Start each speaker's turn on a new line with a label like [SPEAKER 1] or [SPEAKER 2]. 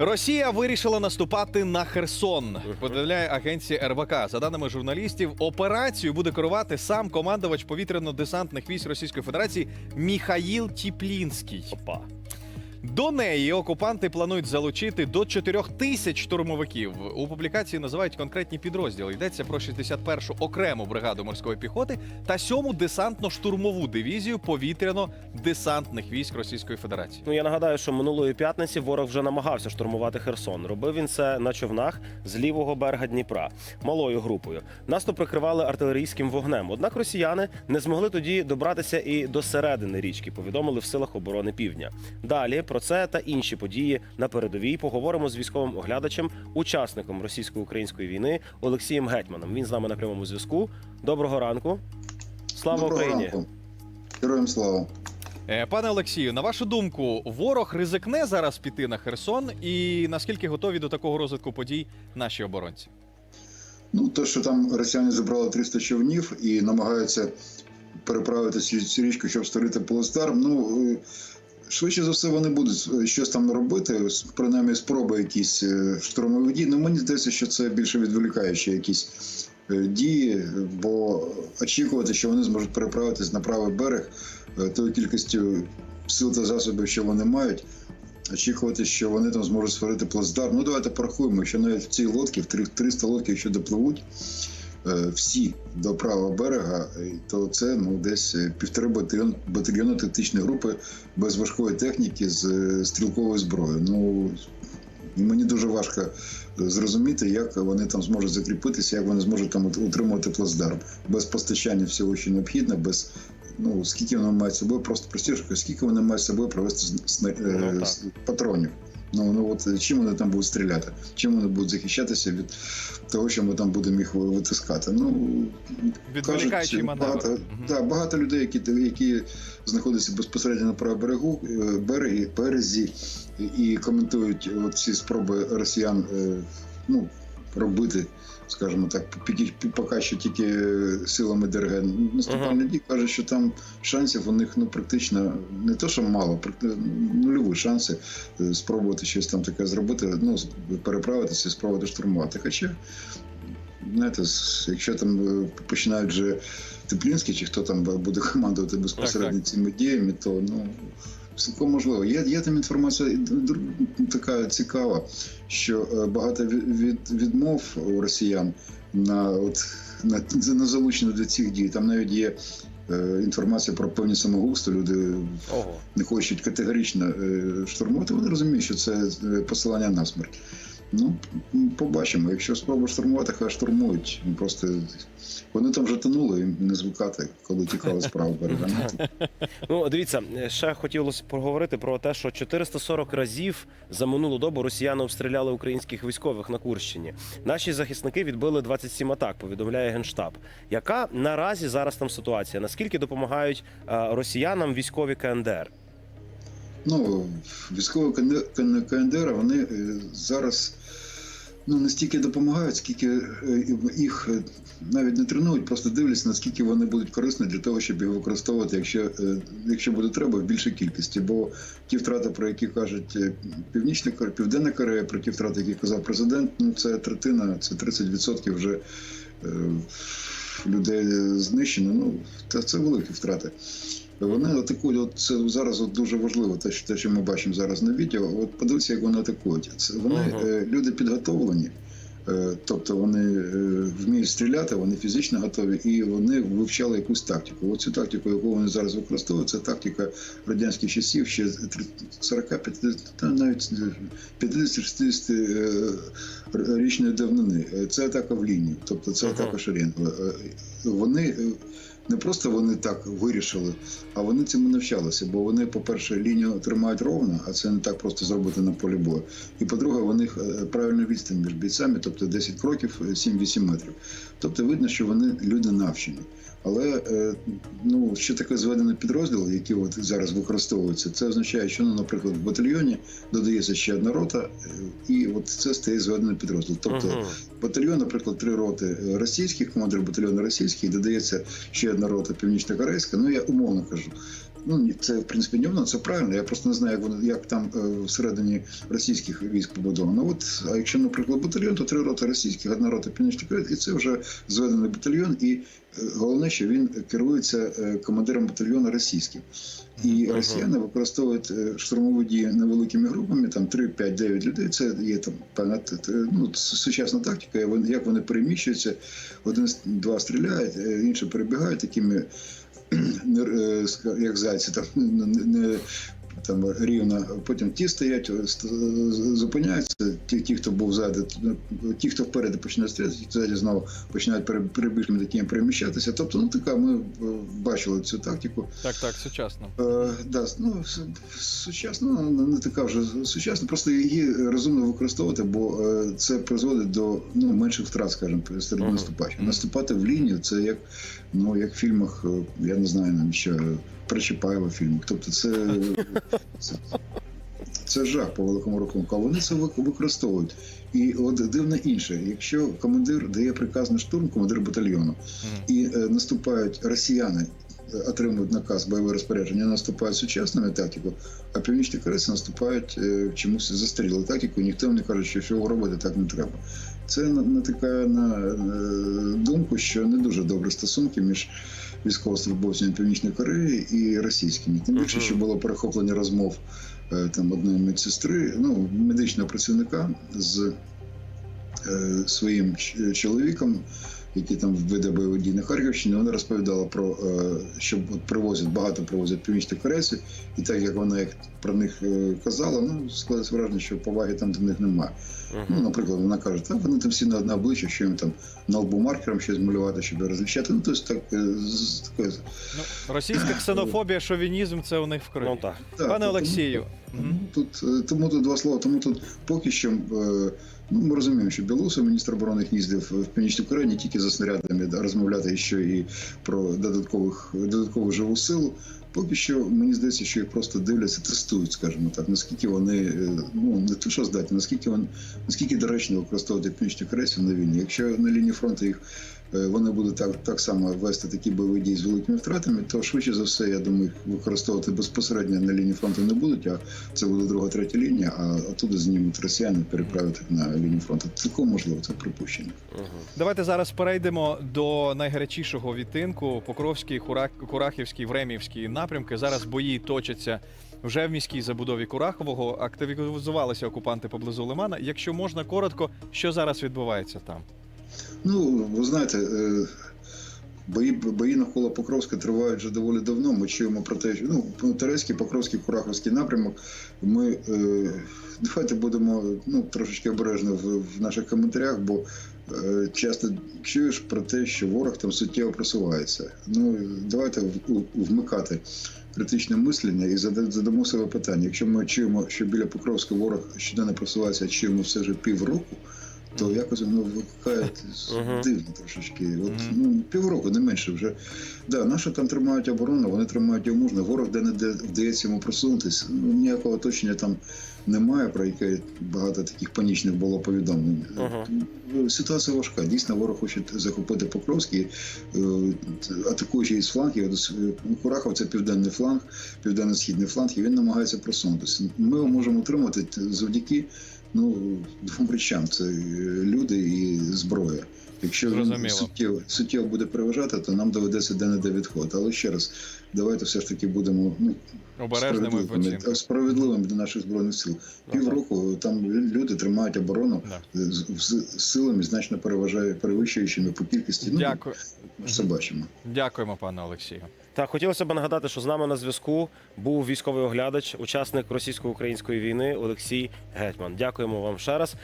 [SPEAKER 1] Росія вирішила наступати на Херсон. Повідомляє агенція РБК. За даними журналістів, операцію буде керувати сам командувач повітряно-десантних військ Російської Федерації Міхаїл Тіплінський.
[SPEAKER 2] Опа.
[SPEAKER 1] До неї окупанти планують залучити до 4 тисяч штурмовиків. У публікації називають конкретні підрозділи. Йдеться про 61-шу окрему бригаду морської піхоти та 7-му десантно-штурмову дивізію повітряно-десантних військ Російської Федерації.
[SPEAKER 2] Ну я нагадаю, що минулої п'ятниці ворог вже намагався штурмувати Херсон. Робив він це на човнах з лівого берега Дніпра малою групою. Наступ прикривали артилерійським вогнем. Однак росіяни не змогли тоді добратися і до середини річки. Повідомили в силах оборони Півдня. Далі про це та інші події на передовій поговоримо з військовим оглядачем, учасником російсько-української війни Олексієм Гетьманом. Він з нами на прямому зв'язку. Доброго ранку. Слава
[SPEAKER 3] Доброго
[SPEAKER 2] Україні!
[SPEAKER 3] ранку. Героям слава.
[SPEAKER 1] Е, Пане Олексію, на вашу думку, ворог ризикне зараз піти на Херсон, і наскільки готові до такого розвитку подій наші оборонці?
[SPEAKER 3] Ну, те, що там росіяни зібрали 300 човнів і намагаються переправити цю, цю річку, щоб створити плацдарм, ну. Швидше за все, вони будуть е, щось там робити, принаймні спроби якісь е, штурмових дій. Ну мені здається, що це більше відволікаючі якісь е, дії, бо очікувати, що вони зможуть переправитись на правий берег тою кількістю сил та засобів, що вони мають. Очікувати, що вони там зможуть створити плацдарм. Ну давайте порахуємо, що навіть в цій лодці, в 300 лодків, якщо допливуть всі до правого берега, е, то це ну десь е, півтори батальйон, батальйону тактичної групи без важкої техніки з е, стрілковою зброєю. Ну мені дуже важко е, зрозуміти, як вони там зможуть закріпитися, як вони зможуть там утримувати плацдарм без постачання всього, що необхідно, без ну скільки вони мають собою, просто простіше, скільки вони мають з собою провести е,
[SPEAKER 2] Ну,
[SPEAKER 3] патронів. Ну, ну от е, чим вони там будуть стріляти? Чим вони будуть захищатися від того, що ми там будемо їх витискати? Ну
[SPEAKER 1] маневр.
[SPEAKER 3] багато,
[SPEAKER 1] угу.
[SPEAKER 3] да, багато людей, які, які знаходяться безпосередньо на правому берегу, е, березі і коментують ці спроби росіян ну, робити, скажімо так, поки що тільки силами ДРГ. Наступальний дій каже, що там шансів у них ну практично не то, що мало, практи- нульові шанси е, спробувати щось там таке зробити, ну переправитися, спробувати штурмувати. Хоча, знаєте, якщо там е, починають вже Теплінський, чи хто там буде командувати безпосередньо цими діями, то ну. Цілком можливо. Є, є там інформація така цікава, що е, багато від, від- відмов у росіян на, от, на, на залучення до цих дій. Там навіть є е, інформація про певні самогубства. Люди
[SPEAKER 2] Ого.
[SPEAKER 3] не хочуть категорично штурмувати, вони розуміють, що це посилання на смерть. Ну, побачимо. Якщо спробують штурмувати, хай штурмують. Просто вони там вже тонули, їм не звикати, коли тікали берега. Ну,
[SPEAKER 2] Ну, дивіться, ще хотілося поговорити про те, що 440 разів за минулу добу росіяни обстріляли українських військових на Курщині. Наші захисники відбили 27 атак, повідомляє генштаб. Яка наразі зараз там ситуація? Наскільки допомагають е, росіянам військові КНДР?
[SPEAKER 3] Ну, військові КНДР вони е, зараз ну, не стільки допомагають, скільки е, їх е, навіть не тренують, просто дивляться, наскільки вони будуть корисні для того, щоб їх використовувати, якщо, якщо буде треба, в більшій кількості. Бо ті втрати, про які кажуть Північна Корея, Південна Корея, про ті втрати, які казав президент, ну це третина, це 30% вже людей знищено. Ну, це, це великі втрати. Вони атакують. От це зараз от дуже важливо, те, що те, що ми бачимо зараз на відео. От подивіться, як вони атакують. Це вони
[SPEAKER 2] Ага.
[SPEAKER 3] е, люди підготовлені, е, тобто вони е, вміють стріляти, вони фізично готові, і вони вивчали якусь тактику. Оцю тактику, яку вони зараз використовують, це тактика радянських часів, ще 40-50, та навіть 50-60 е, річної давнини. Це атака в лінію, тобто це
[SPEAKER 2] Ага.
[SPEAKER 3] атака шеренгова. Е, Вони не просто вони так вирішили, а вони цим навчалися. Бо вони, по-перше, лінію тримають ровно, а це не так просто зробити на полі бою. І по-друге, у них е, правильна відстань між бійцями, тобто 10 кроків, е, 7-8 метрів. Тобто видно, що вони люди навчені. Але е, ну, що таке зведений підрозділ, який от зараз використовується, це означає, що, ну, наприклад, в батальйоні додається ще одна рота, і от це стає зведений підрозділ. Тобто
[SPEAKER 2] Мгм.
[SPEAKER 3] батальйон, наприклад, три роти російських, командир батальйону російський, додається ще одна рота північно-корейська. Ну я умовно кажу. Ну це в принципі ньовно, це правильно. Я просто не знаю, як воно як там е, всередині російських військ побудовано. От а якщо, наприклад, батальйон, то три роти російських, одна рота північних і це вже зведений батальйон. І е, головне, що він керується е, командиром батальйону російським. І росіяни використовують штурмові дії невеликими групами, там 3, 5, 9 людей. Це є там певна ну, сучасна тактика, як вони- переміщуються. один-два стріляють, інші перебігають такими, не- як зайці, там не- не там рівно. Потім ті стоять, е, зупиняються. Ті, ті, хто був ззаду, ті, хто вперед починають стріляти, ті, хто ззаді знову починають пере- перебіжками такими переміщатися. Тобто, ну така ми е, бачили цю тактику.
[SPEAKER 1] Так, так, сучасно.
[SPEAKER 3] Е, да, ну, сучасно, ну, не така вже сучасна, просто її розумно використовувати, бо е, це призводить до ну, менших втрат, скажімо, серед
[SPEAKER 2] Мгм.
[SPEAKER 3] наступаючих.
[SPEAKER 1] Мгм.
[SPEAKER 3] Наступати в лінію це як, ну, як в фільмах, е, я не знаю навіть Чапаєва фільмах. Тобто це, це, це жах по великому рахунку. А вони це використовують. І от дивно інше, якщо командир дає приказ на штурм, командир батальйону, і е, наступають росіяни, отримують наказ бойове розпорядження, наступають сучасними тактикою, а північні корейці наступають е, чомусь застріли тактику, і ніхто не каже, що що робити так не треба. Це на- натикає на е, думку, що не дуже добрі стосунки між військовослужбовцями Північної Кореї і російськими. Тим більше, що було перехоплення розмов е, там одної медсестри, ну медичного працівника з е, своїм ч- чоловіком, який там веде бойові дії на Харківщині, вона розповідала про е, що от привозять багато привозять північні корейці, і так як вона їх про них е, казала, ну складається враження, що поваги там до них немає. Ну, наприклад, вона каже, так вони там всі на одне обличчя, що їм там на лбу маркером щось малювати, щоб розлічати. Ну, тобто так е, з такою.
[SPEAKER 1] Ну, російська ксенофобія, шовінізм це у них в крові.
[SPEAKER 2] Ну так.
[SPEAKER 3] Так,
[SPEAKER 1] Пане
[SPEAKER 3] тому-
[SPEAKER 1] Олексію,
[SPEAKER 3] Тому тут, е, тому тут два слова. Тому тут поки що е, ну, ми розуміємо, що Білоусов, міністр оборони, їздив в Північну Корею не тільки за снарядами, розмовляти ще і про додаткових додаткову живу силу. Поки що мені здається, що їх просто дивляться, тестують, скажімо так, наскільки вони е, ну не те, що здатні, наскільки вони наскільки доречно використовувати північні корейців на війні. Якщо на лінії фронту їх вони будуть так, так само вести такі бойові дії з великими втратами, то швидше за все, я думаю, їх використовувати безпосередньо на лінії фронту не будуть. А це буде друга, третя лінія, а оттуда знімуть росіяни, переправити на лінію фронту. Тако можливо, це припущення.
[SPEAKER 1] Давайте зараз перейдемо до найгарячішого відтинку. Покровський, Кура... Курахівський, Времівський напрямки. Зараз бої точаться вже в міській забудові Курахового. Активізувалися окупанти поблизу Лимана. Якщо можна коротко, що зараз відбувається там?
[SPEAKER 3] Ну, ви знаєте, е, бої, бої навколо Покровська тривають вже доволі давно. Ми чуємо про те, що ну, Терецький, Покровський, Кураховський напрямок. Ми е, давайте будемо ну, трошечки обережно в, в наших коментарях, бо е, часто чуєш про те, що ворог там суттєво просувається. Ну, давайте вмикати. Критичне мислення і зада- задамо себе питання. Якщо ми чуємо, що біля Покровська ворог щоденно просувається, чуємо все вже півроку, то якось воно викликає дивно трошечки. От, ну, півроку, не менше вже. Да, наші там тримають оборону, вони тримають його мужно. Ворог де не де вдається йому просунутися. Ну, ніякого оточення там немає, про яке багато таких панічних було повідомлень.
[SPEAKER 2] Мгм.
[SPEAKER 3] Ну, Ситуація важка. Дійсно, ворог хоче захопити Покровський, е, атакуючи із флангів. Е, Курахов це південний фланг, південно-східний фланг, і він намагається просунутися. Ми його можемо утримати завдяки ну, речам: це е, люди і зброя. Якщо він суттєво, суттєво буде переважати, то нам доведеться де-не-де відход. Але ще раз, давайте все ж таки будемо ну,
[SPEAKER 1] Обережними
[SPEAKER 3] справедливими, справедливими до наших збройних сил. Півроку там люди тримають оборону з, з силами значно переважає перевищуючими по кількості. Ну,
[SPEAKER 1] Дякую.
[SPEAKER 3] це бачимо.
[SPEAKER 1] Дякуємо, пане Олексію.
[SPEAKER 2] Так, хотілося б нагадати, що з нами на зв'язку був військовий оглядач, учасник російсько-української війни Олексій Гетьман. Дякуємо вам ще раз.